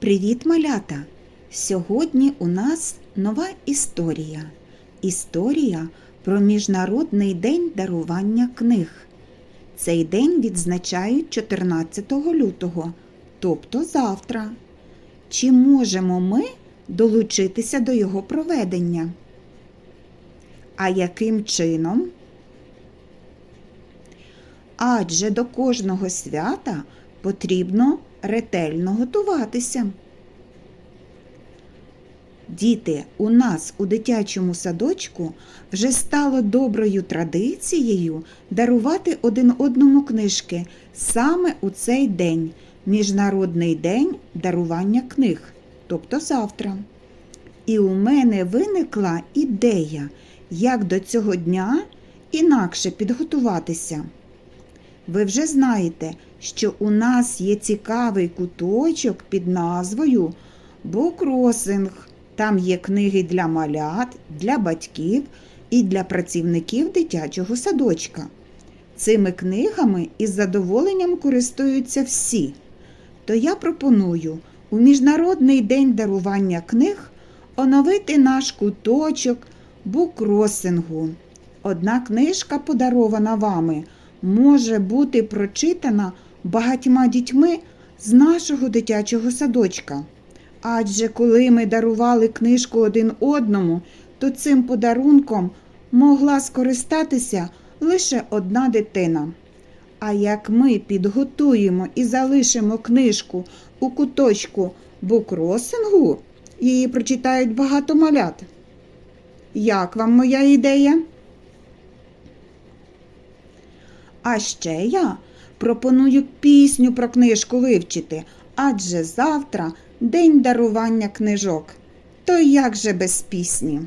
Привіт, малята! Сьогодні у нас нова історія. Історія про Міжнародний день дарування книг. Цей день відзначають 14 лютого, тобто завтра. Чи можемо ми долучитися до його проведення? А яким чином? Адже до кожного свята потрібно ретельно готуватися. Діти, у нас у дитячому садочку вже стало доброю традицією дарувати один одному книжки саме у цей день Міжнародний день дарування книг, тобто завтра. І у мене виникла ідея, як до цього дня інакше підготуватися. Ви вже знаєте, що у нас є цікавий куточок під назвою Букросинг. Там є книги для малят, для батьків і для працівників дитячого садочка. Цими книгами із задоволенням користуються всі. То я пропоную у Міжнародний день дарування книг оновити наш куточок букросингу. Одна книжка, подарована вами, може бути прочитана багатьма дітьми з нашого дитячого садочка. Адже коли ми дарували книжку один одному, то цим подарунком могла скористатися лише одна дитина. А як ми підготуємо і залишимо книжку у куточку букросингу, її прочитають багато малят. Як вам моя ідея? А ще я пропоную пісню про книжку вивчити, адже завтра день дарування книжок. То як же без пісні?